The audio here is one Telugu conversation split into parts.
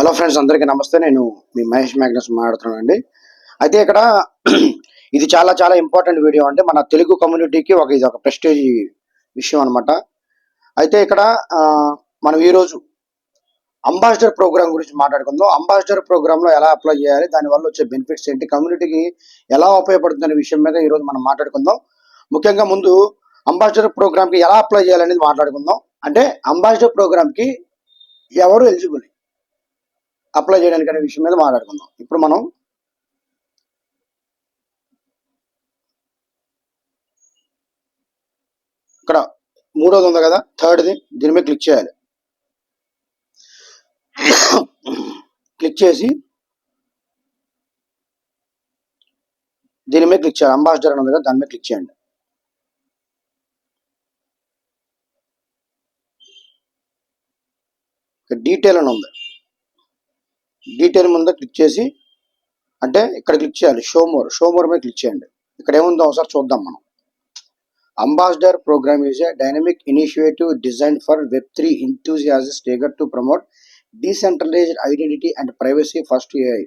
హలో ఫ్రెండ్స్ అందరికీ నమస్తే. నేను మీ మహేష్ మ్యాగ్నస్ మాట్లాడుతున్నానండి. అయితే ఇక్కడ ఇది చాలా చాలా ఇంపార్టెంట్ వీడియో అంటే మన తెలుగు కమ్యూనిటీకి ఒక ఇది ఒక ప్రెస్టేజ్ విషయం అనమాట అయితే ఇక్కడ మనం ఈరోజు అంబాసిడర్ ప్రోగ్రామ్ గురించి మాట్లాడుకుందాం. అంబాసిడర్ ప్రోగ్రామ్లో ఎలా అప్లై చేయాలి దానివల్ల వచ్చే బెనిఫిట్స్ ఏంటి కమ్యూనిటీకి ఎలా ఉపయోగపడుతుంది అనే విషయం మీద ఈరోజు మనం మాట్లాడుకుందాం. ముఖ్యంగా ముందు అంబాసిడర్ ప్రోగ్రామ్కి ఎలా అప్లై చేయాలనేది మాట్లాడుకుందాం. అంటే అంబాసిడర్ ప్రోగ్రామ్కి ఎవరు ఎలిజిబుల్ అప్లై చేయడానికి అనే విషయం మీద మాట్లాడుకుందాం. ఇప్పుడు మనం ఇక్కడ మూడోది ఉంది కదా థర్డ్ది దీని మీద క్లిక్ చేయాలి. క్లిక్ చేసి దీని మీద క్లిక్ చేయాలి. అంబాసిడర్ అని ఉంది కదా దాని మీద క్లిక్ చేయండి. డీటెయిల్ అని ఉంది. డీటెయిల్ ముంద క్లిక్ చేసి అంటే ఇక్కడ క్లిక్ చేయాలి. షోమోర్ షో మోర్ మీద క్లిక్ చేయండి. ఇక్కడ ఏముందో ఒకసారి చూద్దాం మనం. Ambassador program is dynamic initiative design for web three enthusiasts టేగర్ to promote decentralized identity and privacy first AI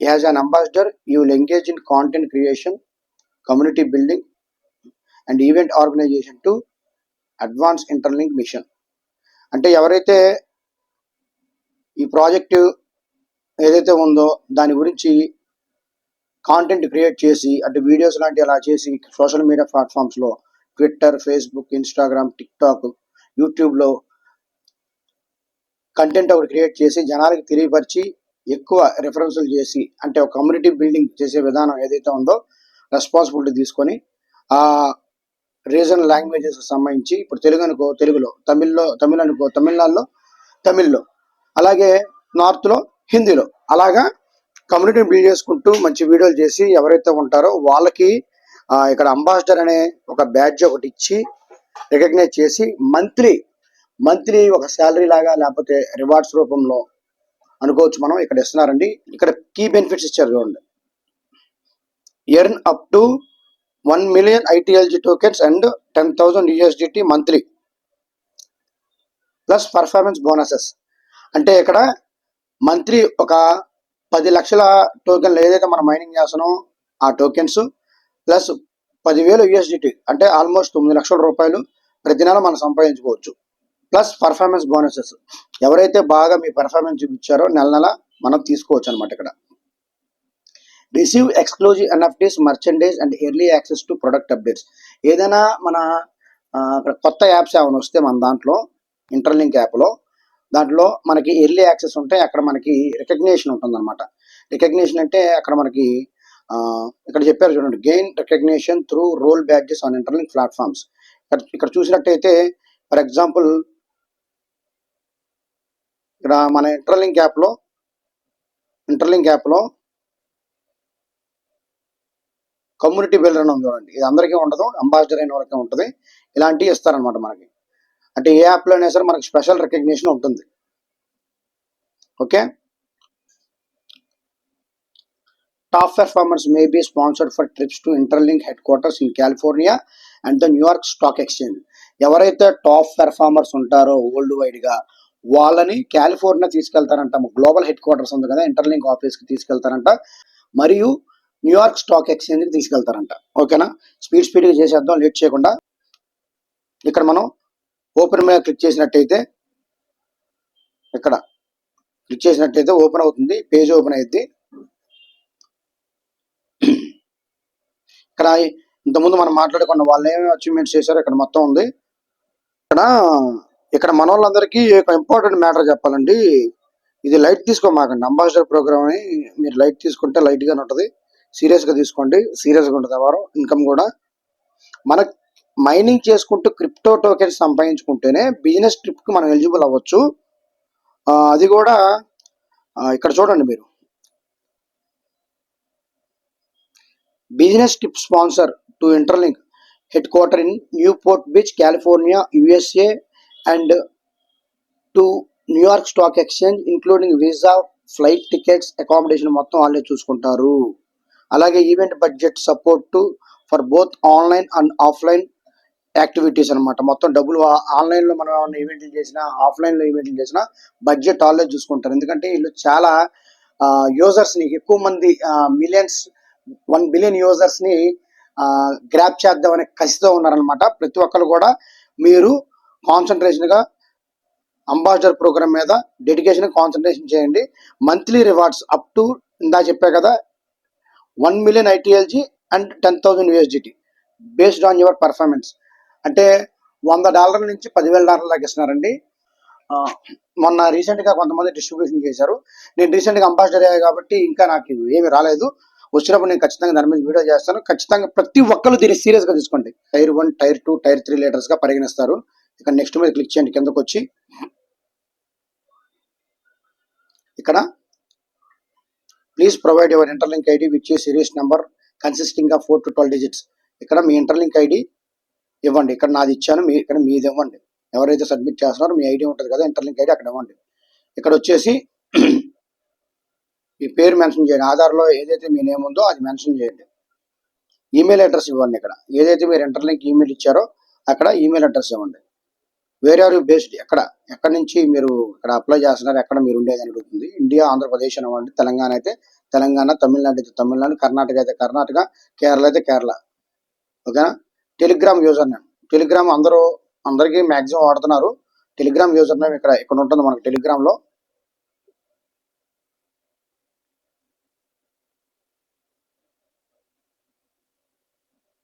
as an ambassador you will engage in content creation community building and event organization to advance Interlink mission అంటే ఎవరైతే ఈ ప్రాజెక్ట్ ఏదైతే ఉందో దాని గురించి కాంటెంట్ క్రియేట్ చేసి అంటే వీడియోస్ లాంటి అలా చేసి సోషల్ మీడియా ప్లాట్ఫామ్స్లో ట్విట్టర్ ఫేస్బుక్ ఇన్స్టాగ్రామ్ టిక్టాక్ యూట్యూబ్లో కంటెంట్ ఒకటి క్రియేట్ చేసి జనాలకి తెలియపరిచి ఎక్కువ రెఫరెన్సులు చేసి అంటే ఒక కమ్యూనిటీ బిల్డింగ్ చేసే విధానం ఏదైతే ఉందో రెస్పాన్సిబిలిటీ తీసుకొని ఆ రీజన్ లాంగ్వేజెస్ సంబంధించి ఇప్పుడు తెలుగు అనుకో తెలుగులో తమిళ్ళో తమిళ్ అనుకో తమిళనాడులో తమిళ్ళో అలాగే నార్త్లో హిందీలో. అలాగా కమ్యూనిటీని బిల్డ్ చేసుకుంటూ మంచి వీడియోలు చేసి ఎవరైతే ఉంటారో వాళ్ళకి ఇక్కడ అంబాసిడర్ అనే ఒక బ్యాడ్జ్ ఒకటి ఇచ్చి రికగ్నైజ్ చేసి మంత్లీ మంత్లీ ఒక శాలరీ లాగా లేకపోతే రివార్డ్స్ రూపంలో అనుకోవచ్చు మనం. ఇక్కడ ఇస్తున్నారండి. ఇక్కడ కీ బెనిఫిట్స్ ఇచ్చారు చూడండి. Earn up to one million ITLG tokens and ten thousand USDT monthly plus performance bonuses అంటే ఇక్కడ మంత్లీ ఒక పది లక్షల టోకెన్లు ఏదైతే మనం మైనింగ్ చేస్తున్నామో ఆ టోకెన్స్ ప్లస్ పదివేలు యూఎస్డిటీ అంటే ఆల్మోస్ట్ తొమ్మిది లక్షల రూపాయలు ప్రతి నెల మనం సంపాదించుకోవచ్చు. ప్లస్ పర్ఫార్మెన్స్ బోనసెస్ ఎవరైతే బాగా మీ పర్ఫార్మెన్స్ చూపించారో నెల నెల మనం తీసుకోవచ్చు అనమాట ఇక్కడ. Receive exclusive NFTs merchandise and early access to product updates ఏదైనా మన కొత్త యాప్స్ ఏమైనా వస్తే మన దాంట్లో ఇంటర్లింక్ యాప్లో దాంట్లో మనకి ఎర్లీ యాక్సెస్ ఉంటే అక్కడ మనకి రికగ్నేషన్ ఉంటుంది అనమాట రికగ్నేషన్ అంటే అక్కడ మనకి ఇక్కడ చెప్పారు చూడండి gain recognition through role badges on Interlink platforms ఇక్కడ ఇక్కడ చూసినట్టయితే ఫర్ ఎగ్జాంపుల్ ఇక్కడ మన ఇంటర్లింక్ యాప్లో ఇంటర్లింక్ యాప్లో కమ్యూనిటీ బిల్డర్ అని ఉంది చూడండి. ఇది అందరికీ ఉండదు అంబాసిడర్ అయిన వాళ్ళకే ఉంటుంది. ఇలాంటివి ఇస్తారనమాట మనకి. అంటే ఏ యాప్లో అయినా సరే మనకు స్పెషల్ రికగ్నిషన్ ఉంటుంది. Okay? Top performers may be sponsored for trips to Interlink headquarters in California and the New York stock exchange ఎవరైతే టాప్ పెర్ఫార్మర్స్ ఉంటారో వరల్డ్ వైడ్గా వాళ్ళని కాలిఫోర్నియా తీసుకెళ్తారంట. గ్లోబల్ హెడ్ క్వార్టర్స్ ఉంది కదా ఇంటర్లింక్ ఆఫీస్కి తీసుకెళ్తారంట. మరియు న్యూయార్క్ స్టాక్ ఎక్స్చేంజ్కి తీసుకెళ్తారంట. ఓకేనా? స్పీడ్ స్పీడ్గా చేసేద్దాం లేట్ చేయకుండా. ఇక్కడ మనం ఓపెన్ మీద క్లిక్ చేసినట్టయితే ఇక్కడ క్లిక్ చేసినట్టయితే ఓపెన్ అవుతుంది పేజ్ ఓపెన్ అయింది ఇక్కడ ఇంతకుముందు మనం మాట్లాడుకున్న వాళ్ళు ఏమేమి అచీవ్మెంట్స్ చేశారో ఇక్కడ మొత్తం ఉంది. ఇక్కడ ఇక్కడ మన వాళ్ళందరికీ ఒక ఇంపార్టెంట్ మ్యాటర్ చెప్పాలండి. ఇది లైట్ తీసుకోమాకండి. అంబాసిడర్ ప్రోగ్రామ్ అని మీరు లైట్ తీసుకుంటే లైట్గానే ఉంటుంది. సీరియస్గా తీసుకోండి. సీరియస్గా ఉంటుంది. వారు ఇన్కమ్ కూడా. మనకు మైనింగ్ చేసుకుంటూ క్రిప్టో టోకెన్స్ సంపాదించుకుంటేనే బిజినెస్ ట్రిప్కి మనం ఎలిజిబుల్ అవ్వచ్చు. అది కూడా ఇక్కడ చూడండి మీరు. Business trip sponsor to Interlink headquarter in Newport Beach California USA and to New York stock exchange including visa flight tickets accommodation మొత్తం వాళ్ళే చూసుకుంటారు. అలాగే event budget support to for both online and offline activities అనమాట మొత్తం డబ్బులు ఆన్లైన్లో మనం ఏమైనా ఈవెంట్లు చేసినా ఆఫ్లైన్లో ఈవెంట్లు చేసినా బడ్జెట్ ఆల్రెడీ చూసుకుంటారు. ఎందుకంటే వీళ్ళు చాలా యూజర్స్ని ఎక్కువ మంది మిలియన్స్ వన్ బిలియన్ యూజర్స్ని గ్రాప్ చేద్దామనే కసితో ఉన్నారనమాట ప్రతి ఒక్కరు కూడా మీరు కాన్సన్ట్రేషన్గా అంబాసిడర్ ప్రోగ్రామ్ మీద డెడికేషన్ కాన్సన్ట్రేషన్ చేయండి. మంత్లీ రివార్డ్స్ అప్ టు ఇందా చెప్పా కదా one million ITLG and ten thousand USDT based on your performance. అంటే వంద డాలర్ల నుంచి పదివేల డాలర్ల దాకా ఇస్తున్నారండి. మొన్న రీసెంట్గా కొంతమంది డిస్ట్రిబ్యూషన్ చేశారు. నేను రీసెంట్గా అంబాసిడర్ అయ్యా కాబట్టి ఇంకా నాకు ఏమి రాలేదు. వచ్చినప్పుడు నేను ఖచ్చితంగా దాని మీద వీడియో చేస్తాను. ఖచ్చితంగా ప్రతి ఒక్కరు దీన్ని సీరియస్గా తీసుకోండి. Tier one tier two tier three లీటర్స్గా పరిగణిస్తారు. ఇక నెక్స్ట్ మీద క్లిక్ చేయండి కిందకు వచ్చి. ఇక్కడ. Please provide your Interlink ID which is series number consisting of four to twelve digits ఇక్కడ మీ ఇంటర్లింక్ ఐడి ఇవ్వండి. ఇక్కడ నాది ఇచ్చాను మీ ఇక్కడ మీది ఇవ్వండి. ఎవరైతే సబ్మిట్ చేస్తున్నారో మీ ఐడి ఉంటుంది కదా ఇంటర్లింక్ ఐడి అక్కడ ఇవ్వండి. ఇక్కడ వచ్చేసి మీ పేరు మెన్షన్ చేయండి. ఆధార్లో ఏదైతే మీ నేమ్ ఉందో అది మెన్షన్ చేయండి. ఈమెయిల్ అడ్రస్ ఇవ్వండి ఇక్కడ. ఏదైతే మీరు ఇంటర్లింక్ ఈమెయిల్ ఇచ్చారో అక్కడ ఈమెయిల్ అడ్రస్ ఇవ్వండి. వేరే ఆర్ యూ బేస్డ్? ఎక్కడ? ఎక్కడి నుంచి మీరు ఇక్కడ అప్లై చేస్తున్నారు? ఎక్కడ మీరు ఉండేది అని అడుగుతుంది. ఇండియా ఆంధ్రప్రదేశ్ అవ్వండి తెలంగాణ అయితే తెలంగాణ తమిళనాడు అయితే తమిళనాడు కర్ణాటక అయితే కర్ణాటక కేరళ అయితే కేరళ. ఓకేనా? Telegram user name. టెలిగ్రామ్ అందరూ అందరికీ మ్యాక్సిమం వాడుతున్నారు. టెలిగ్రామ్ యూజర్ నేమ్ ఇక్కడ ఇక్కడ ఉంటుంది మనకు టెలిగ్రామ్లో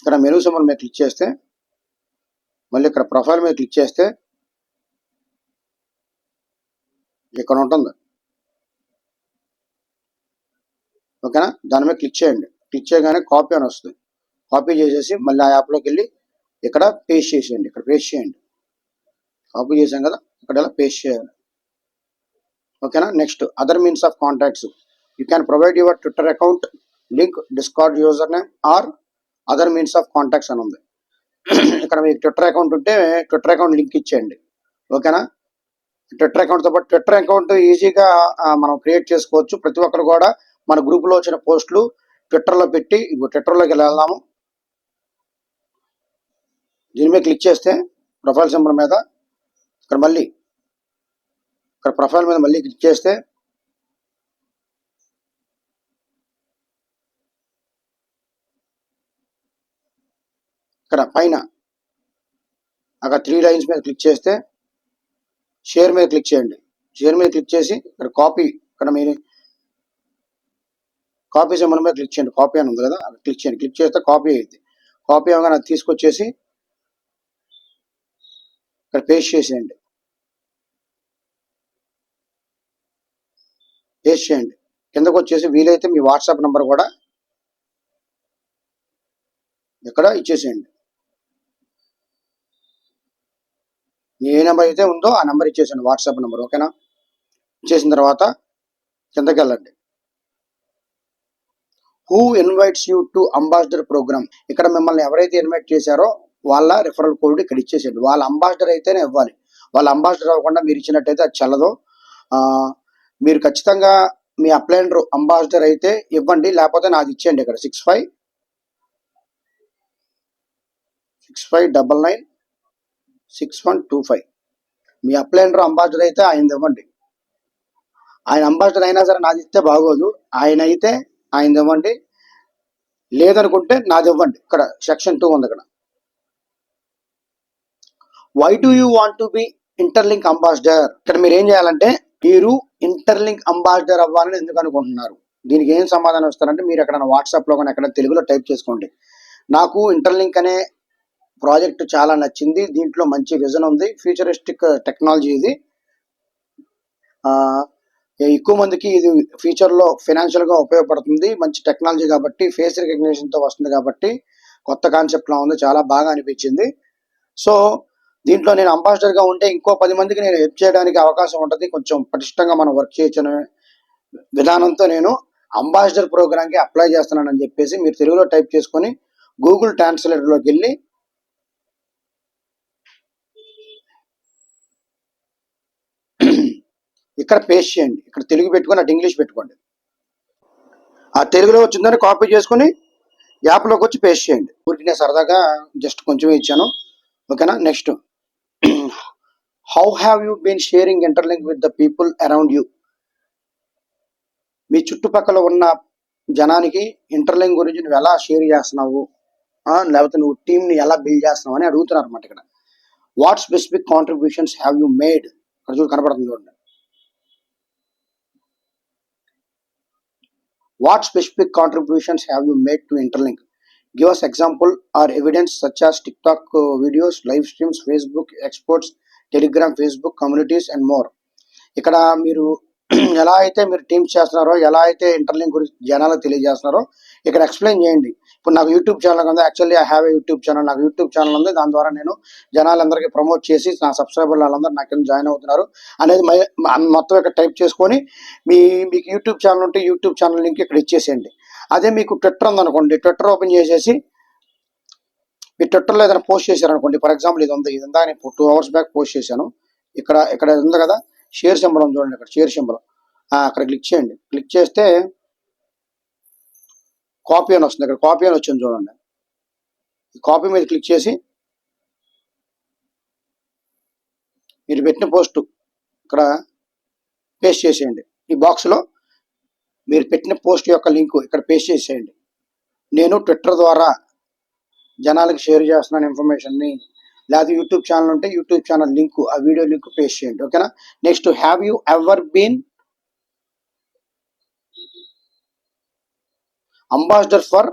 ఇక్కడ మెనూ సింబల్ మీద క్లిక్ చేస్తే మళ్ళీ ఇక్కడ ప్రొఫైల్ మీద క్లిక్ చేస్తే ఇక్కడ ఉంటుంది. ఓకేనా? దాని మీద క్లిక్ చేయండి. క్లిక్ చేయగానే కాపీ అని వస్తుంది. కాపీ చేసేసి మళ్ళీ ఆ యాప్లోకి వెళ్ళి ఇక్కడ పేస్ట్ చేసేయండి. ఇక్కడ పేస్ట్ చేయండి. కాపీ చేసాం కదా ఇక్కడ ఇలా పేస్ట్ చేయాలి. ఓకేనా next other means of contacts you can provide your Twitter account link Discord username or other means of contacts అని ఉంది. ఇక్కడ మీకు ట్విట్టర్ అకౌంట్ ఉంటే ట్విట్టర్ అకౌంట్ లింక్ ఇచ్చేయండి. ఓకేనా ట్విట్టర్ అకౌంట్తో పాటు ట్విట్టర్ అకౌంట్ ఈజీగా మనం క్రియేట్ చేసుకోవచ్చు. ప్రతి ఒక్కరు కూడా మన గ్రూప్లో వచ్చిన పోస్టులు ట్విట్టర్లో పెట్టి ఇప్పుడు ట్విట్టర్లోకి వెళ్ళాము. దీని మీద క్లిక్ చేస్తే ప్రొఫైల్ సింబల్ మీద ఇక్కడ మళ్ళీ ఇక్కడ ప్రొఫైల్ మీద మళ్ళీ క్లిక్ చేస్తే ఇక్కడ పైన అక్కడ త్రీ లైన్స్ మీద క్లిక్ చేస్తే షేర్ మీద క్లిక్ చేయండి. షేర్ మీద క్లిక్ చేసి ఇక్కడ కాపీ ఇక్కడ మీరు కాపీ సింబల్ మీద క్లిక్ చేయండి. కాపీ అని ఉంది కదా అక్కడ క్లిక్ చేయండి. క్లిక్ చేస్తే కాపీ అయింది కాపీ అవగానే తీసుకొచ్చేసి ఇక్కడ పేస్ట్ చేసేయండి. పేస్ట్ చేయండి. కిందకు వచ్చేసి వీలైతే మీ వాట్సాప్ నెంబర్ కూడా ఇక్కడ ఇచ్చేసేయండి. మీ ఏ నెంబర్ అయితే ఉందో ఆ నెంబర్ ఇచ్చేసాను వాట్సాప్ నెంబర్ ఓకేనా? ఇచ్చేసిన తర్వాత కిందకి వెళ్ళండి. Who invites you to ambassador program ఇక్కడ మిమ్మల్ని ఎవరైతే ఇన్వైట్ చేశారో వాళ్ళ రిఫరల్ కోడ్ ఇక్కడ ఇచ్చేసేయండి. వాళ్ళ అంబాసిడర్ అయితేనే ఇవ్వాలి. వాళ్ళ అంబాసిడర్ అవ్వకుండా మీరు ఇచ్చినట్టయితే అది చల్లదు. మీరు ఖచ్చితంగా మీ అప్లైనర్ అంబాసిడర్ అయితే ఇవ్వండి. లేకపోతే నాది ఇచ్చేయండి ఇక్కడ. Six five six five double nine six one two five మీ అప్లైనర్ అంబాసిడర్ అయితే ఆయన ఇవ్వండి. ఆయన అంబాసిడర్ అయినా సరే నాది ఇస్తే బాగోదు. ఆయన అయితే ఆయన ఇవ్వండి. లేదనుకుంటే నాది ఇవ్వండి. ఇక్కడ సెక్షన్ టూ ఉంది ఇక్కడ. Why do you want to be Interlink ambassador ఇక్కడ మీరు ఏం చేయాలంటే మీరు ఇంటర్లింక్ అంబాసిడర్ అవ్వాలని ఎందుకు అనుకుంటున్నారు? దీనికి ఏం సమాధానం ఇస్తారంటే మీరు ఎక్కడ వాట్సాప్లో కానీ ఎక్కడ తెలుగులో టైప్ చేసుకోండి. నాకు ఇంటర్లింక్ అనే ప్రాజెక్ట్ చాలా నచ్చింది దీంట్లో మంచి విజన్ ఉంది ఫ్యూచరిస్టిక్ టెక్నాలజీ ఇది. ఎక్కువ మందికి ఇది ఫ్యూచర్లో ఫినాన్షియల్గా ఉపయోగపడుతుంది మంచి టెక్నాలజీ కాబట్టి ఫేస్ రికగ్నిషన్తో వస్తుంది కాబట్టి కొత్త కాన్సెప్ట్ లా ఉంది చాలా బాగా అనిపించింది. సో దీంట్లో నేను అంబాసిడర్గా ఉంటే ఇంకో పది మందికి నేను హెల్ప్ చేయడానికి అవకాశం ఉంటుంది. కొంచెం పటిష్టంగా మనం వర్క్ చేయొచ్చు విధానంతో నేను అంబాసిడర్ ప్రోగ్రామ్కి అప్లై చేస్తున్నానని చెప్పేసి మీరు తెలుగులో టైప్ చేసుకొని గూగుల్ ట్రాన్స్లేటర్లోకి వెళ్ళి ఇక్కడ పేస్ట్ చేయండి. ఇక్కడ తెలుగు పెట్టుకొని అటు ఇంగ్లీష్ పెట్టుకోండి. ఆ తెలుగులో వచ్చిందని కాపీ చేసుకొని యాప్లోకి వచ్చి పేస్ట్ చేయండి. ఊరికి నేను సరదాగా జస్ట్ కొంచెమే ఇచ్చాను. ఓకేనా? Next how have you been sharing Interlink with the people around you మీ చుట్టుపక్కల ఉన్న జనానికి ఇంటర్లింక్ గురించి నువ్వు ఎలా షేర్ చేస్తున్నావు? ఆ, లేకపోతే నువ్వు టీంని ఎలా బిల్డ్ చేస్తున్నావు అని అడుగుతున్నారు అనమాట ఇక్కడ. What specific contributions have you made ఇక్కడ చూడు కనపడుతుంది చూడండి. What specific contributions have you made to Interlink give us example or evidence such as TikTok videos live streams Facebook exports Telegram Facebook communities and more ఇక్కడ మీరు ఎలా అయితే మీరు టీమ్స్ చేస్తున్నారో ఎలా అయితే ఇంటర్లింక్ గురించి జనాలకు తెలియజేస్తున్నారో ఇక్కడ ఎక్స్ప్లెయిన్ చేయండి. ఇప్పుడు నాకు యూట్యూబ్ ఛానల్ ఉంది. Actually I have a YouTube channel నాకు యూట్యూబ్ ఛానల్ ఉంది. దాని ద్వారా నేను జనాలందరికీ ప్రమోట్ చేసి నా సబ్స్క్రైబర్లు వాళ్ళందరూ నాకు కింద జాయిన్ అవుతున్నారు. అనేది మై- మొత్తం ఇక్కడ టైప్ చేసుకొని మీ మీకు యూట్యూబ్ ఛానల్ ఉంటే యూట్యూబ్ ఛానల్ లింక్ ఇక్కడ ఇచ్చేసేయండి. అదే మీకు ట్విట్టర్ ఉందనుకోండి. ట్విట్టర్ ఓపెన్ చేసేసి మీరు ట్విట్టర్లో ఏదైనా పోస్ట్ చేశారనుకోండి ఫర్ ఎగ్జాంపుల్ ఇది ఉంది ఇది ఇందా నేను టూ అవర్స్ బ్యాక్ పోస్ట్ చేశాను. ఇక్కడ ఇక్కడ ఉంది కదా షేర్ సింబల్ ఉంది చూడండి ఇక్కడ షేర్ సింబల్. అక్కడ క్లిక్ చేయండి. క్లిక్ చేస్తే కాపీ అని వస్తుంది ఇక్కడ కాపీ అని వచ్చింది చూడండి. ఈ కాపీ మీద క్లిక్ చేసి మీరు పెట్టిన పోస్టు ఇక్కడ పేస్ట్ చేసేయండి. ఈ బాక్స్లో మీరు పెట్టిన పోస్ట్ యొక్క లింకు ఇక్కడ పేస్ట్ చేసేయండి. నేను ట్విట్టర్ ద్వారా జనాలకు షేర్ చేస్తున్నాను ఇన్ఫర్మేషన్ని. లేకపోతే యూట్యూబ్ ఛానల్ ఉంటే యూట్యూబ్ ఛానల్ లింక్ ఆ వీడియో లింక్ పేస్ట్ చేయండి ఓకేనా? Next have you ever been ambassador for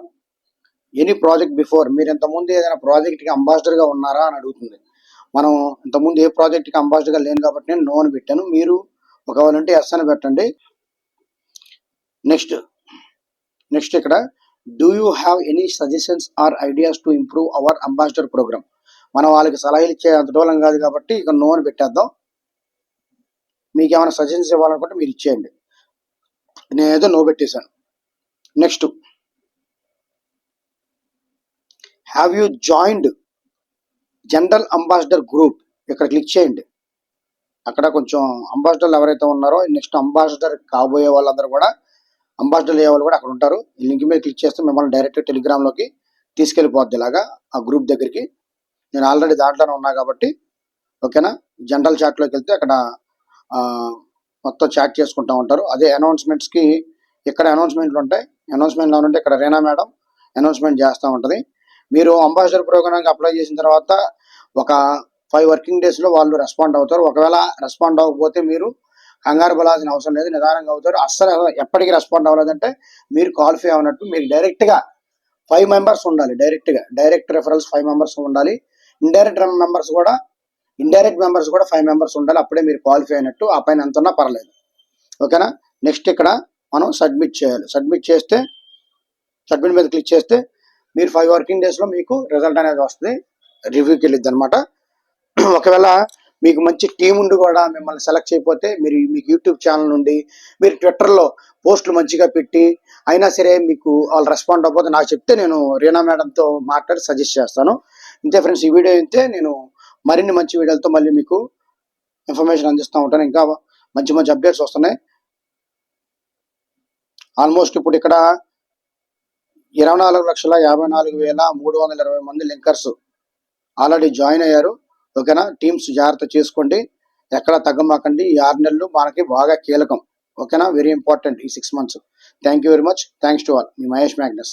any project before మీరు ఇంతకుముందు ఏదైనా ప్రాజెక్ట్కి అంబాసిడర్గా ఉన్నారా అని అడుగుతుంది. మనం ఇంతకుముందు ఏ ప్రాజెక్ట్కి అంబాసిడర్గా లేను కాబట్టి నేను నో అని పెట్టాను. మీరు ఒకవేళ ఉంటే ఎస్ అని పెట్టండి. నెక్స్ట్ నెక్స్ట్ ఇక్కడ do you have any suggestions or ideas to improve our ambassador program మనం వాళ్ళకి సలహాలు ఇచ్చే అంత డోలం కాదు కాబట్టి ఇక నో అని పెట్టేద్దాం. మీకు ఏమైనా సజెషన్స్ ఇవ్వాలనుకుంటే మీరు ఇచ్చేయండి. నేనేదో నో పెట్టేశాను. Next have you joined general ambassador group ఇక్కడ క్లిక్ చేయండి. అక్కడ కొంచెం అంబాసిడర్లు ఎవరైతే ఉన్నారో నెక్స్ట్ అంబాసిడర్ కాబోయే వాళ్ళందరూ కూడా అంబాసిడర్ అయ్యే వాళ్ళు కూడా అక్కడ ఉంటారు. ఈ లింక్ మీద క్లిక్ చేస్తే మిమ్మల్ని డైరెక్ట్ టెలిగ్రామ్లోకి తీసుకెళ్ళిపోద్ది ఇలాగా ఆ గ్రూప్ దగ్గరికి. నేను ఆల్రెడీ దాంట్లోనే ఉన్నా కాబట్టి ఓకేనా? జనరల్ చాట్లోకి వెళ్తే అక్కడ మొత్తం చాట్ చేసుకుంటూ ఉంటారు. అదే అనౌన్స్మెంట్స్కి ఇక్కడ అనౌన్స్మెంట్లు ఉంటాయి. అనౌన్స్మెంట్లు ఉంటే ఇక్కడ రేనా మేడం అనౌన్స్మెంట్ చేస్తూ ఉంటుంది. మీరు అంబాసిడర్ ప్రోగ్రామ్కి అప్లై చేసిన తర్వాత ఒక ఫైవ్ వర్కింగ్ డేస్లో వాళ్ళు రెస్పాండ్ అవుతారు. ఒకవేళ రెస్పాండ్ అవ్వకపోతే మీరు కంగారు పడాల్సిన అవసరం లేదు. నిదానంగా అవుతారు. అస్సలు ఎప్పటికీ రెస్పాండ్ అవ్వలేదంటే మీరు క్వాలిఫై అవ్వనట్టు మీరు డైరెక్ట్గా ఫైవ్ మెంబర్స్ ఉండాలి. డైరెక్ట్గా డైరెక్ట్ రెఫరల్స్ ఫైవ్ మెంబర్స్ ఉండాలి. ఇండైరెక్ట్ మెంబర్స్ కూడా ఇండైరెక్ట్ మెంబర్స్ కూడా ఫైవ్ మెంబర్స్ ఉండాలి. అప్పుడే మీరు క్వాలిఫై అయినట్టు ఆ పైన ఎంత ఉన్నా పర్లేదు ఓకేనా నెక్స్ట్ ఇక్కడ మనం సబ్మిట్ చేయాలి. సబ్మిట్ చేస్తే సబ్మిట్ మీద క్లిక్ చేస్తే మీరు ఫైవ్ వర్కింగ్ డేస్లో మీకు రిజల్ట్ అనేది వస్తుంది. రివ్యూకి వెళ్ళిద్ది అనమాట ఒకవేళ మీకు మంచి టీం ఉండి కూడా మిమ్మల్ని సెలెక్ట్ చేయకపోతే మీరు మీకు యూట్యూబ్ ఛానల్ నుండి మీరు ట్విట్టర్లో పోస్టులు మంచిగా పెట్టి అయినా సరే మీకు వాళ్ళు రెస్పాండ్ అవ్వకపోతే నాకు చెప్తే నేను రీనా మేడంతో మాట్లాడి సజెస్ట్ చేస్తాను. ఇంతే ఫ్రెండ్స్ ఈ వీడియో అయితే నేను మరిన్ని మంచి వీడియోలతో మళ్ళీ మీకు ఇన్ఫర్మేషన్ అందిస్తూ ఉంటాను. ఇంకా మంచి మంచి అప్డేట్స్ వస్తున్నాయి. ఆల్మోస్ట్ ఇప్పుడు ఇక్కడ ఇరవై నాలుగు లక్షల యాభై నాలుగు వేల మూడు వందల ఇరవై మంది లింకర్స్ ఆల్రెడీ జాయిన్ అయ్యారు. ఓకేనా? టీమ్స్ జాగ్రత్త చేసుకోండి. ఎక్కడ తగ్గమాకండి. ఈ ఆరు నెలలు మనకి బాగా కీలకం. ఓకేనా? వెరీ ఇంపార్టెంట్ ఈ six months thank you very much thanks to all me Mahesh Magnus.